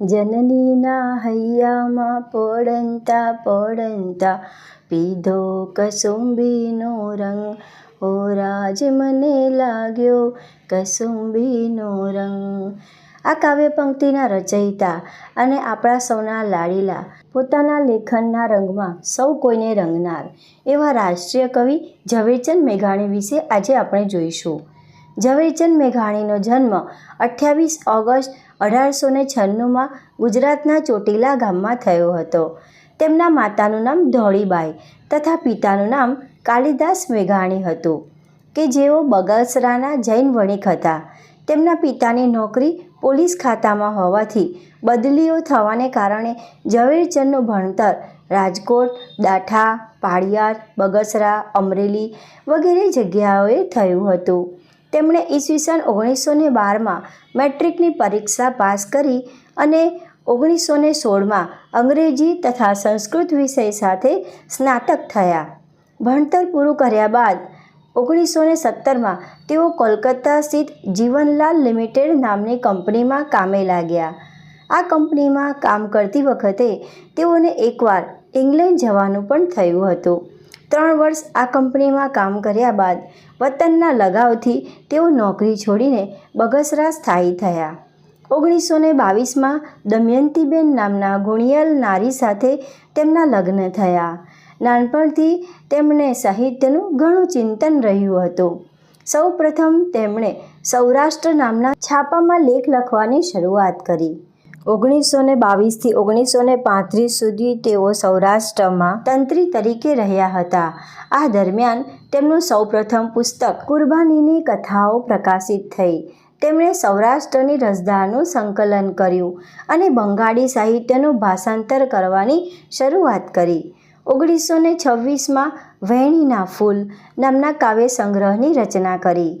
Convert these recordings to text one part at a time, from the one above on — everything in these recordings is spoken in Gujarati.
જનનીના હૈયામાં પડંતા પડંતા પીધો કસુંબીનો રંગ ઓ રાજ મને લાગ્યો કસુંબીનો રંગ આ કાવ્ય પંક્તિના રચયિતા અને આપણા સૌના લાડીલા, પોતાના લેખનના રંગમાં સૌ કોઈને રંગનાર એવા રાષ્ટ્રીય કવિ ઝવેરચંદ મેઘાણી વિશે આજે આપણે જોઈશું. ઝવેરચંદ મેઘાણીનો જન્મ અઠ્યાવીસ ઓગસ્ટ અઢારસો ને છન્નુંમાં ગુજરાતના ચોટીલા ગામમાં થયો હતો. તેમના માતાનું નામ ધોળીબાઈ તથા પિતાનું નામ કાલિદાસ મેઘાણી હતું કે જેઓ બગસરાના જૈન વણિક હતા. તેમના પિતાની નોકરી પોલીસ ખાતામાં હોવાથી બદલીઓ થવાને કારણે ઝવેરચંદનું ભણતર રાજકોટ, દાઠા, પાળિયાર, બગસરા, અમરેલી વગેરે જગ્યાઓએ થયું હતું. તેમણે ઈસવીસન ઓગણીસો ને બારમાં મેટ્રિકની પરીક્ષા પાસ કરી અને ઓગણીસો ને સોળમાં અંગ્રેજી તથા સંસ્કૃત વિષય સાથે સ્નાતક થયા. ભણતર પૂરું કર્યા બાદ ઓગણીસો ને સત્તરમાં તેઓ કોલકાતા સ્થિત જીવનલાલ લિમિટેડ નામની કંપનીમાં કામે લાગ્યા. આ કંપનીમાં કામ કરતી વખતે તેઓને એકવાર ઇંગ્લેન્ડ જવાનું પણ થયું હતું. ત્રણ વર્ષ આ કંપનીમાં કામ કર્યા બાદ વતનના લગાવથી તેઓ નોકરી છોડીને બગસરા સ્થાયી થયા. ઓગણીસો ને બાવીસમાં દમયંતીબેન નામના ગુણિયલ નારી સાથે તેમના લગ્ન થયા. નાનપણથી તેમણે સાહિત્યનું ઘણું ચિંતન રહ્યું હતું. સૌ પ્રથમ તેમણે સૌરાષ્ટ્ર નામના છાપામાં લેખ લખવાની શરૂઆત કરી. ઓગણીસો ને બાવીસથી ઓગણીસો ને પાંત્રીસ સુધી તેઓ સૌરાષ્ટ્રમાં તંત્રી તરીકે રહ્યા હતા. આ દરમિયાન તેમનું સૌપ્રથમ પુસ્તક કુરબાનીની કથાઓ પ્રકાશિત થઈ. તેમણે સૌરાષ્ટ્રની રસધારનું સંકલન કર્યું અને બંગાળી સાહિત્યનું ભાષાંતર કરવાની શરૂઆત કરી. ઓગણીસો ને છવ્વીસમાં વહેણીના ફૂલ નામના કાવ્ય સંગ્રહની રચના કરી.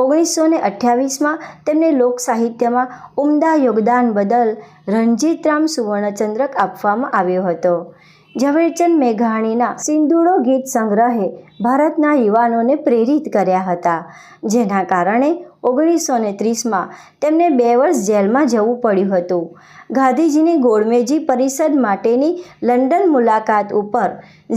ઓગણીસો ને અઠ્યાવીસમાં તેમને લોક સાહિત્યમાં ઉમદા યોગદાન બદલ રણજીતરામ સુવર્ણચંદ્રક આપવામાં આવ્યો હતો. ઝવેરચંદ મેઘાણીના સિંધુડો ગીત સંગ્રહે ભારતના યુવાનોને પ્રેરિત કર્યા હતા, જેના કારણે ઓગણીસો ને ત્રીસમાં તેમને બે વર્ષ જેલમાં જવું પડ્યું હતું. ગાંધીજીની ગોળમેજી પરિષદ માટેની લંડન મુલાકાત ઉપર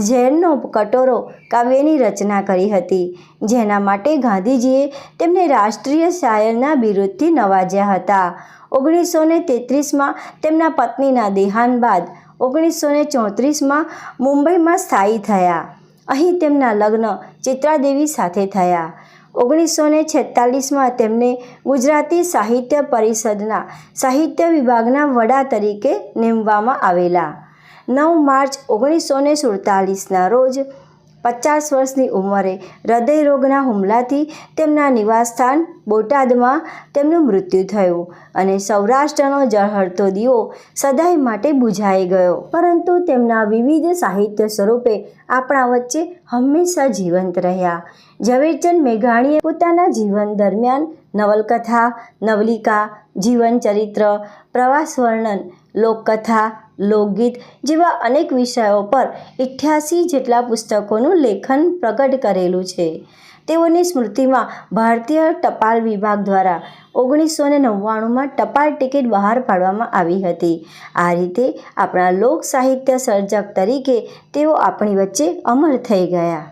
ઝેરનો કટોરો કાવ્યની રચના કરી હતી. જેના માટે ગાંધીજીએ તેમને રાષ્ટ્રીય શાયરના બિરુદથી નવાજ્યા હતા. ઓગણીસો ને તેત્રીસમાં તેમના પત્નીના દેહાંત બાદ ઓગણીસો ને ચોત્રીસમાં મુંબઈમાં સ્થાયી થયા. અહીં તેમના લગ્ન ચિત્રાદેવી સાથે થયા. ઓગણીસો ને છેતાલીસમાં તેમને ગુજરાતી સાહિત્ય પરિષદના સાહિત્ય વિભાગના વડા તરીકે નીમવામાં આવેલા. નવ માર્ચ ઓગણીસો ને સુડતાલીસના રોજ પચાસ વર્ષની ઉંમરે હૃદયરોગના હુમલાથી તેમના નિવાસસ્થાન બોટાદમાં તેમનું મૃત્યુ થયું અને સૌરાષ્ટ્રનો ઝળહળતો દીવો સદાય માટે બુઝાઈ ગયો. પરંતુ તેમના વિવિધ સાહિત્ય સ્વરૂપે આપણા વચ્ચે હંમેશા જીવંત રહ્યા. ઝવેરચંદ મેઘાણીએ પોતાના જીવન દરમિયાન નવલકથા, નવલિકા જીવન ચરિત્ર પ્રવાસ વર્ણન લોકકથા, લોકગીત જેવા અનેક વિષયો પર ઇઠ્યાસી જેટલા પુસ્તકોનું લેખન પ્રગટ કરેલું છે. તેઓની સ્મૃતિમાં ભારતીય ટપાલ વિભાગ દ્વારા ઓગણીસો ને નવ્વાણુંમાં ટપાલ ટિકિટ બહાર પાડવામાં આવી હતી. આ રીતે આપણા લોક સાહિત્ય સર્જક તરીકે તેઓ આપણી વચ્ચે અમર થઈ ગયા.